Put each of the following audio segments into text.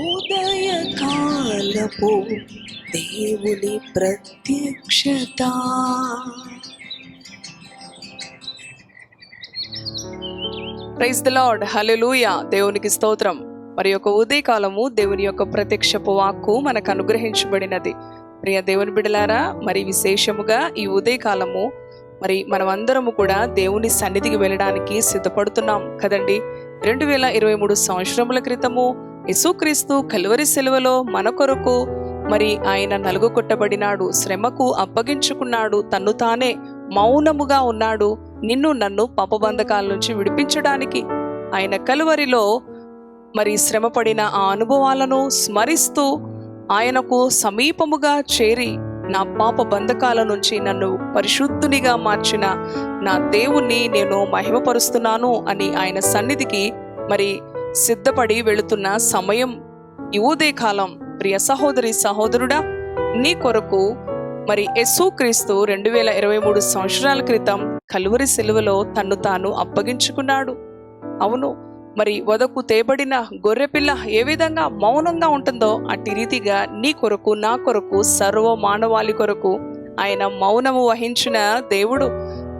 ఉదయకాలపు దేవుని ప్రత్యక్షత. ప్రైజ్ ద లార్డ్ హల్లెలూయా దేవునికి స్తోత్రం. మరి యొక్క ఉదయకాలము దేవుని యొక్క ప్రత్యక్షపు వాక్కు మనకు అనుగ్రహించబడినది. ప్రియ దేవుని బిడలారా మరి విశేషముగా ఈ ఉదయకాలము మరి మనమందరము కూడా దేవుని సన్నిధికి వెళ్ళడానికి సిద్ధపడుతున్నాం కదండి. రెండు వేల ఇరవై మూడు సంవత్సరముల క్రితము యేసుక్రీస్తు కలువరి సెలవులో మన కొరకు మరి ఆయన నలుగు కొట్టబడినాడు శ్రమకు అప్పగించుకున్నాడు తన్ను తానే మౌనముగా ఉన్నాడు నిన్ను నన్ను పాపబంధకాల నుంచి విడిపించడానికి. ఆయన కలువరిలో మరి శ్రమపడిన ఆ అనుభవాలను స్మరిస్తూ ఆయనకు సమీపముగా చేరి నా పాప బంధకాల నుంచి నన్ను పరిశుద్ధునిగా మార్చిన నా దేవుణ్ణి నేను మహిమపరుస్తున్నాను అని ఆయన సన్నిధికి మరి సిద్ధపడి వెళుతున్న సమయం యువదే కాలం. ప్రియ సహోదరి సహోదరుడా నీ కొరకు మరి క్రీస్తు రెండు వేల ఇరవై మూడు సంవత్సరాల క్రితం కలువరి సెలవులో తన్ను తాను అప్పగించుకున్నాడు. అవును మరి వదకు తేబడిన గొర్రెపిల్ల ఏ విధంగా మౌనంగా ఉంటుందో అట్టి రీతిగా నీ కొరకు నా కొరకు సర్వ మానవాళి కొరకు ఆయన మౌనము వహించిన దేవుడు.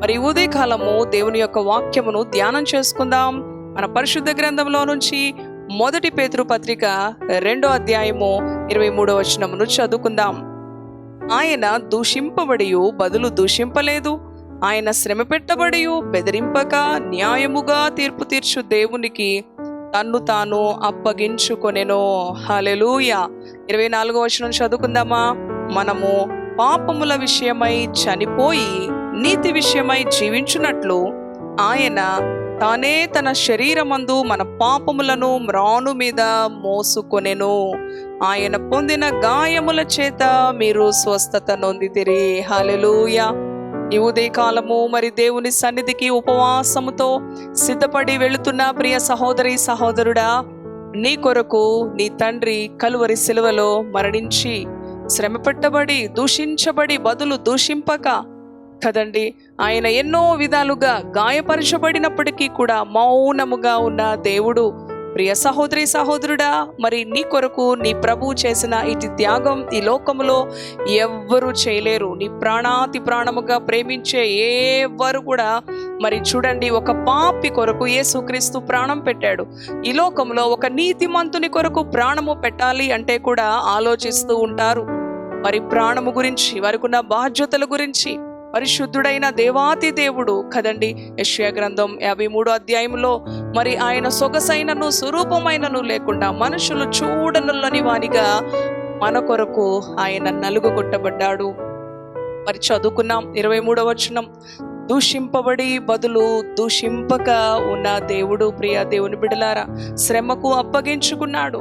మరి ఉదయకాలము దేవుని యొక్క వాక్యమును ధ్యానం చేసుకుందాం. మన పరిశుద్ధ గ్రంథంలో నుంచి మొదటి పేతురు పత్రిక రెండో అధ్యాయము ఇరవై మూడో వచనమును చదువుకుందాం. ఆయన దూషింపబడి బదులు దూషింపలేదు. ఆయన శ్రమ పెట్టబడి బెదిరింపక న్యాయముగా తీర్పు తీర్చు దేవునికి తన్ను తాను అప్పగించుకొనెను. హలెలూయ ఇరవై నాలుగో వచనం చదువుకుందామా? మనము పాపముల విషయమై చనిపోయి నీతి విషయమై జీవించున్నట్లు ఆయన తానే తన శరీరమందు మన పాపములను మ్రాను మీద మోసుకొనెను. ఆయన పొందిన గాయముల చేత మీరు స్వస్థత నొందితిరి. హల్లెలూయా. ఈ ఉదయకాలము మరి దేవుని సన్నిధికి ఉపవాసముతో సిద్ధపడి వెళుతున్న ప్రియ సహోదరి సహోదరుడా నీ కొరకు నీ తండ్రి కలువరి సిలువలో మరణించి శ్రమపెట్టబడి దూషించబడి బదులు దూషింపక కదండి? ఆయన ఎన్నో విధాలుగా గాయపరచబడినప్పటికీ కూడా మౌనముగా ఉన్న దేవుడు. ప్రియ సహోదరి సహోదరుడా మరి నీ కొరకు నీ ప్రభు చేసిన ఇటు త్యాగం ఈ లోకములో ఎవ్వరూ చేయలేరు. నీ ప్రాణాతి ప్రాణముగా ప్రేమించే ఎవ్వరు కూడా మరి చూడండి ఒక పాపి కొరకు యేసుక్రీస్తు ప్రాణం పెట్టాడు. ఈ లోకంలో ఒక నీతిమంతుని కొరకు ప్రాణము పెట్టాలి అంటే కూడా ఆలోచిస్తూ ఉంటారు. మరి ప్రాణము గురించి వారికున్న బాధ్యతల గురించి పరిశుద్ధుడైన దేవాతి దేవుడు కదండి. యశ్యా గ్రంథం యాభై మూడో అధ్యాయంలో మరి ఆయన సొగసైనను స్వరూపమైనను లేకుండా మనుషులు చూడనులని వానిగా మన కొరకు ఆయన నలుగు కొట్టబడ్డాడు. మరి చదువుకున్నాం ఇరవై మూడవ వచనం. దూషింపబడి బదులు దూషింపక ఉన్న దేవుడు ప్రియ దేవుని బిడలారా శ్రమకు అప్పగించుకున్నాడు.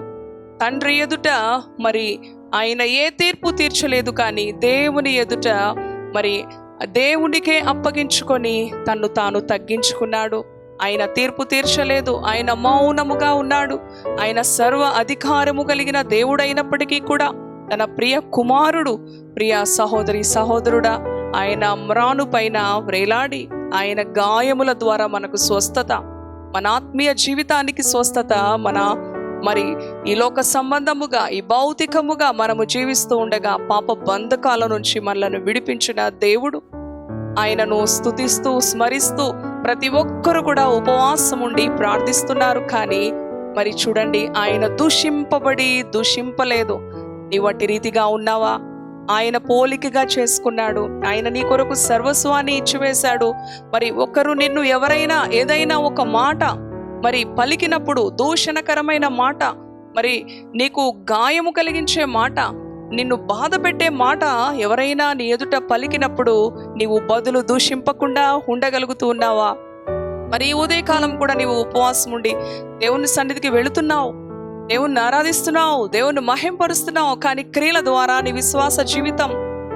తండ్రి ఎదుట మరి ఆయన ఏ తీర్పు తీర్చలేదు కానీ దేవుని ఎదుట మరి దేవునికే అప్పగించుకొని తన్ను తాను తగ్గించుకున్నాడు. ఆయన తీర్పు తీర్చలేదు. ఆయన మౌనముగా ఉన్నాడు. ఆయన సర్వ అధికారము కలిగిన దేవుడైనప్పటికీ కూడా తన ప్రియ కుమారుడు ప్రియ సహోదరి సహోదరుడా ఆయన మ్రాను పైన వ్రేలాడి ఆయన గాయముల ద్వారా మనకు స్వస్థత మన ఆత్మీయ జీవితానికి స్వస్థత మన మరి ఈ లోక సంబంధముగా ఈ భౌతికముగా మనము జీవిస్తూ ఉండగా పాప బంధకాల నుంచి మనలను విడిపించిన దేవుడు. ఆయనను స్తుతిస్తూ స్మరిస్తూ ప్రతి ఒక్కరు కూడా ఉపవాసం ఉండి ప్రార్థిస్తున్నారు. కానీ మరి చూడండి ఆయన దూషింపబడి దూషింపలేదు. నీ వంటి రీతిగా ఉన్నావా? ఆయన పోలికగా చేసుకున్నాడు. ఆయన నీ కొరకు సర్వస్వాన్ని ఇచ్చివేశాడు. మరి ఒకరు నిన్ను ఎవరైనా ఏదైనా ఒక మాట మరి పలికినప్పుడు దూషణకరమైన మాట మరి నీకు గాయము కలిగించే మాట నిన్ను బాధ పెట్టే మాట ఎవరైనా నీ ఎదుట పలికినప్పుడు నీవు బదులు దూషింపకుండా ఉండగలుగుతూ ఉన్నావా? మరి ఉదయకాలం కూడా నీవు ఉపవాసం ఉండి దేవుని సన్నిధికి వెళుతున్నావు దేవుణ్ణి ఆరాధిస్తున్నావు దేవుణ్ణి మహింపరుస్తున్నావు కానీ క్రియల ద్వారా నీ విశ్వాస జీవితం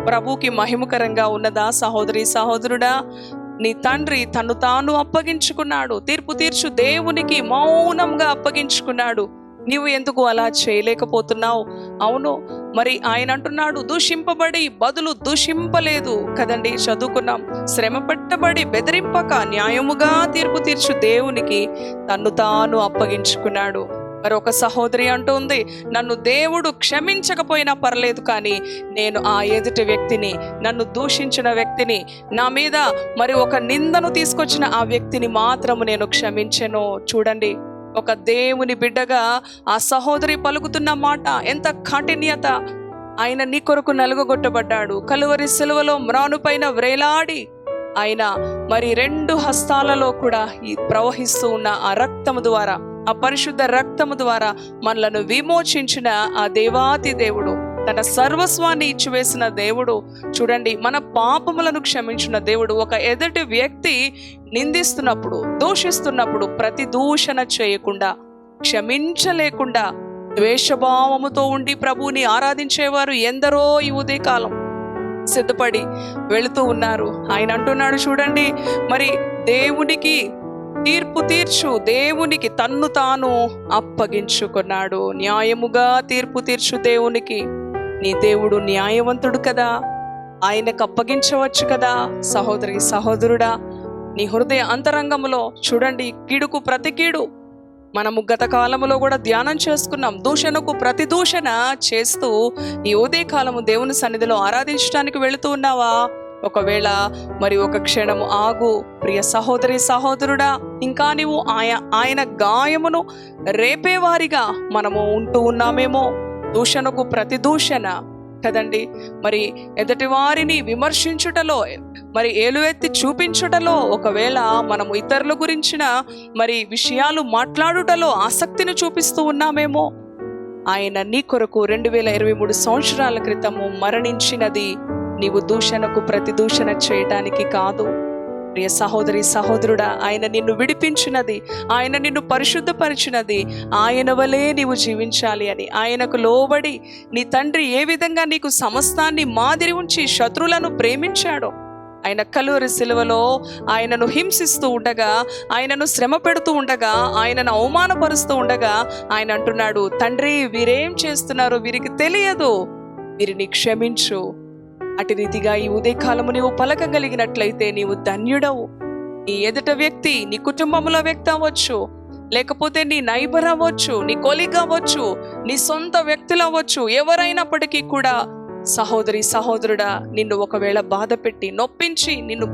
ప్రభుకి మహిమకరంగా ఉన్నదా? సహోదరి సహోదరుడా నీ తండ్రి తను తాను అప్పగించుకున్నాడు. తీర్పు తీర్చు దేవునికి మౌనంగా అప్పగించుకున్నాడు. నీవు ఎందుకు అలా చేయలేకపోతున్నావు? అవును మరి ఆయన అంటున్నాడు దూషింపబడి బదులు దూషింపలేదు కదండి చదువుకున్నాం. శ్రమ పెట్టబడి బెదిరింపక న్యాయముగా తీర్పు తీర్చు దేవునికి తన్ను తాను అప్పగించుకున్నాడు. మరి ఒక సహోదరి అంటుంది నన్ను దేవుడు క్షమించకపోయినా పర్లేదు కానీ నేను ఆ ఎదుటి వ్యక్తిని నన్ను దూషించిన వ్యక్తిని నా మీద మరి ఒక నిందను తీసుకొచ్చిన ఆ వ్యక్తిని మాత్రము నేను క్షమించను. చూడండి ఒక దేవుని బిడ్డగా ఆ సహోదరి పలుకుతున్న మాట ఎంత కాఠిన్యత. ఆయన నీ కొరకు నలుగగొట్టబడ్డాడు. కలువరి సిలువలో మ్రానుపైన వ్రేలాడి ఆయన మరి రెండు హస్తాలలో కూడా ఈ ప్రవహిస్తూ ఉన్న ఆ రక్తము ద్వారా ఆ పరిశుద్ధ రక్తము ద్వారా మనలను విమోచించిన ఆ దేవాతి దేవుడు తన సర్వస్వాన్ని ఇచ్చివేసిన దేవుడు చూడండి మన పాపములను క్షమించిన దేవుడు ఒక ఎదుటి వ్యక్తి నిందిస్తున్నప్పుడు దూషిస్తున్నప్పుడు ప్రతి దూషణ చేయకుండా క్షమించలేకుండా ద్వేషభావముతో ఉండి ప్రభువుని ఆరాధించేవారు ఎందరో ఈ ఉదయకాలం. సిద్ధపడి వెళుతూ ఉన్నారు. ఆయన అంటున్నాడు చూడండి మరి దేవునికి తీర్పు తీర్చు దేవునికి తన్ను తాను అప్పగించుకున్నాడు. న్యాయముగా తీర్పు తీర్చు దేవునికి. నీ దేవుడు న్యాయవంతుడు కదా. ఆయనకు అప్పగించవచ్చు కదా. సహోదరి సహోదరుడా నీ హృదయ అంతరంగములో చూడండి కీడుకు ప్రతి కీడు. మనము గత కాలంలో కూడా ధ్యానం చేసుకున్నాం. దూషణకు ప్రతి దూషణ చేస్తూ ఈ ఉదయకాలము దేవుని సన్నిధిలో ఆరాధించడానికి వెళుతూ ఉన్నావా? ఒకవేళ మరి ఒక క్షణము ఆగు ప్రియ సహోదరి సహోదరుడా ఇంకా నీవు ఆయ ఆయన గాయమును రేపేవారిగా మనము ఉంటూ ఉన్నామేమో. దూషణకు ప్రతి దూషణ కదండి. మరి ఎదుటి వారిని విమర్శించుటలో మరి ఏలువెత్తి చూపించుటలో ఒకవేళ మనము ఇతరుల గురించిన మరి విషయాలు మాట్లాడుటలో ఆసక్తిని చూపిస్తూ ఉన్నామేమో. ఆయన నీ కొరకు రెండు వేల ఇరవై మూడు సంవత్సరాల క్రితము మరణించినది. నీవు దూషణకు ప్రతి దూషణ చేయటానికి కాదు. ప్రియ సహోదరి సహోదరుడా ఆయన నిన్ను విడిపించినది ఆయన నిన్ను పరిశుద్ధపరిచినది ఆయన వలే నీవు జీవించాలి అని. ఆయనకు లోబడి నీ తండ్రి ఏ విధంగా నీకు సమస్తాన్ని మాదిరి ఉంచి శత్రులను ప్రేమించాడో ఆయన కలూరి సిలువలో ఆయనను హింసిస్తూ ఉండగా ఆయనను శ్రమ పెడుతూ ఉండగా ఆయనను అవమానపరుస్తూ ఉండగా ఆయన అంటున్నాడు తండ్రి వీరేం చేస్తున్నారు? వీరికి తెలియదు. వీరిని క్షమించు. అటు రీతిగా ఈ ఉదయకాలము నీవు పలకగలిగినట్లయితే నీవు ధన్యుడవు. నీ ఎదుట వ్యక్తి నీ కుటుంబంలో వ్యక్తి అవ్వచ్చు లేకపోతే నీ నైబర్ అవ్వచ్చు నీ కొలిగ్ అవ్వచ్చు నీ సొంత వ్యక్తులు అవ్వచ్చు ఎవరైనప్పటికీ కూడా సహోదరి సహోదరుడా నిన్ను ఒకవేళ బాధ పెట్టి నొప్పించి నిన్ను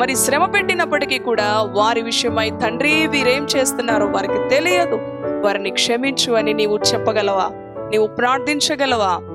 మరి శ్రమ పెట్టినప్పటికీ కూడా వారి విషయమై తండ్రి వీరేం చేస్తున్నారో వారికి తెలియదు. వారిని క్షమించు అని నీవు చెప్పగలవా? నీవు ప్రార్థించగలవా?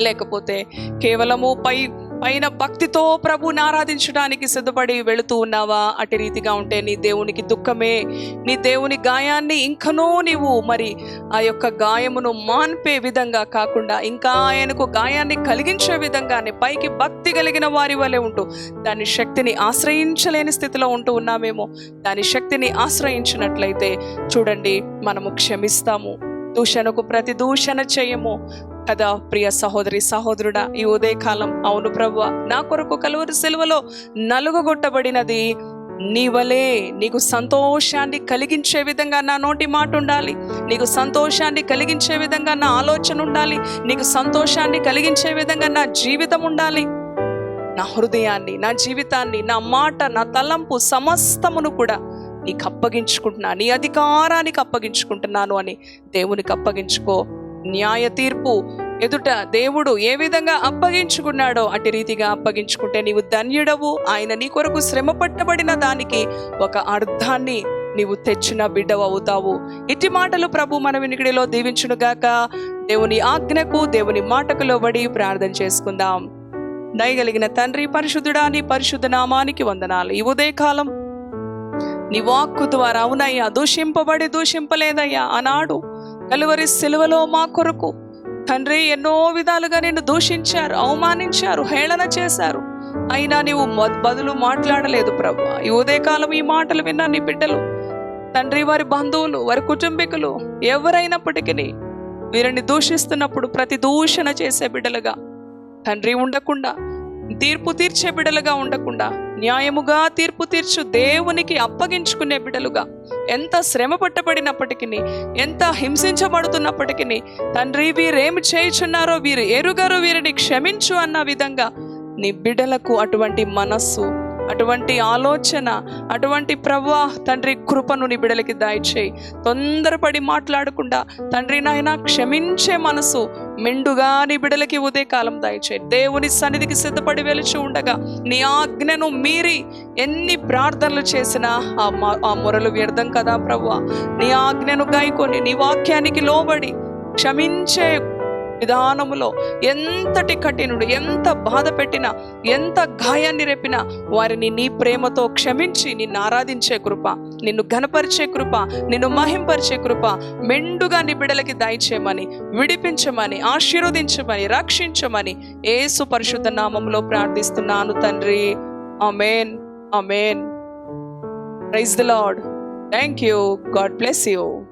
లేకపోతే కేవలము పై పైన భక్తితో ప్రభుని ఆరాధించడానికి సిద్ధపడి వెళుతూ ఉన్నావా? అటు రీతిగా ఉంటే నీ దేవునికి దుఃఖమే. నీ దేవుని గాయాన్ని ఇంకనో నీవు మరి ఆ యొక్క గాయమును మాన్పే విధంగా కాకుండా ఇంకా ఆయనకు గాయాన్ని కలిగించే విధంగానే పైకి భక్తి కలిగిన వారి వలె ఉంటూ దాని శక్తిని ఆశ్రయించలేని స్థితిలో ఉంటూ ఉన్నామేమో. దాని శక్తిని ఆశ్రయించినట్లయితే చూడండి మనము క్షమిస్తాము. దూషణకు ప్రతి దూషణ చేయము. కదా ప్రియ సహోదరి సహోదరుడా ఈ ఉదయకాలం. అవును ప్రభు నా కొరకు కలువరి సెలవులో నలుగుగొట్టబడినది నీ వలే నీకు సంతోషాన్ని కలిగించే విధంగా నా నోటి మాట ఉండాలి. నీకు సంతోషాన్ని కలిగించే విధంగా నా ఆలోచన ఉండాలి. నీకు సంతోషాన్ని కలిగించే విధంగా నా జీవితం ఉండాలి. నా హృదయాన్ని నా జీవితాన్ని నా మాట నా తలంపు సమస్తమును కూడా నీకు అప్పగించుకుంటున్నా. నీ అధికారానికి అప్పగించుకుంటున్నాను అని దేవునికి అప్పగించుకో. న్యాయ తీర్పు ఎదుట దేవుడు ఏ విధంగా అప్పగించుకున్నాడో అటు రీతిగా అప్పగించుకుంటే నీవు ధన్యుడవు. ఆయన నీ కొరకు శ్రమ పట్టబడిన దానికి ఒక అర్థాన్ని నీవు తెచ్చిన బిడ్డవు అవుతావు. ఇట్టి మాటలు ప్రభు మన వినికిడిలో దీవించునుగాక దేవుని ఆజ్ఞకు దేవుని మాటకు లోబడి ప్రార్థన చేసుకుందాం. దయగలిగిన తండ్రి పరిశుద్ధుడా నీ పరిశుద్ధ నామానికి వందనాలు. ఈ ఉదయకాలం నీ వాక్కు ద్వారా అవునయ్యా దూషింపబడి దూషింపలేదయ్యా. ఆనాడు కలువరి సెలవులో మా కొరకు. తండ్రి ఎన్నో విధాలుగా నిన్ను దూషించారు అవమానించారు హేళన చేశారు. అయినా నీవు బదులు మాట్లాడలేదు ప్రభు ఈ ఉదయకాలం ఈ మాటలు విన్నా నీ బిడ్డలు తండ్రి వారి బంధువులు వారి కుటుంబీకులు ఎవరైనప్పటికీ వీరిని దూషిస్తున్నప్పుడు ప్రతి దూషణ చేసే బిడ్డలుగా తండ్రి ఉండకుండా తీర్పు తీర్చే బిడలుగా ఉండకుండా న్యాయముగా తీర్పు తీర్చు దేవునికి అప్పగించుకునే బిడ్డలుగా ఎంత శ్రమ పట్టబడినప్పటికీ ఎంత హింసించబడుతున్నప్పటికీ తండ్రి వీరేమి చేయుచున్నారో వీరు ఎరుగరు వీరిని క్షమించు అన్న విధంగా నీ బిడలకు అటువంటి మనస్సు అటువంటి ఆలోచన అటువంటి ప్రభా తండ్రి కృపను నీ బిడలకి దాయిచేయి. తొందరపడి మాట్లాడకుండా తండ్రి నాయన క్షమించే మనసు మెండుగా నీ బిడలకి ఉదయకాలం దాయిచేయి. దేవుని సన్నిధికి సిద్ధపడి వెలిచి ఉండగా నీ ఆజ్ఞను మీరి ఎన్ని ప్రార్థనలు చేసినా ఆ మ- ఆ మొరలు వ్యర్థం కదా ప్రభు నీ ఆజ్ఞను గాయకొని నీ వాక్యానికి లోబడి క్షమించే విధానములో ఎంతటి కఠినుడు ఎంత బాధ పెట్టినా ఎంత గాయాన్ని రేపినా వారిని నీ ప్రేమతో క్షమించి నిన్ను ఆరాధించే కృప నిన్ను ఘనపరిచే కృప నిన్ను మహింపరిచే కృప మెండుగా నీ బిడలకి దయచేయమని విడిపించమని ఆశీర్వదించమని రక్షించమని ఏసు పరిశుద్ధ నామంలో ప్రార్థిస్తున్నాను తండ్రి. Amen. Amen. Praise the Lord. Thank you. God bless you.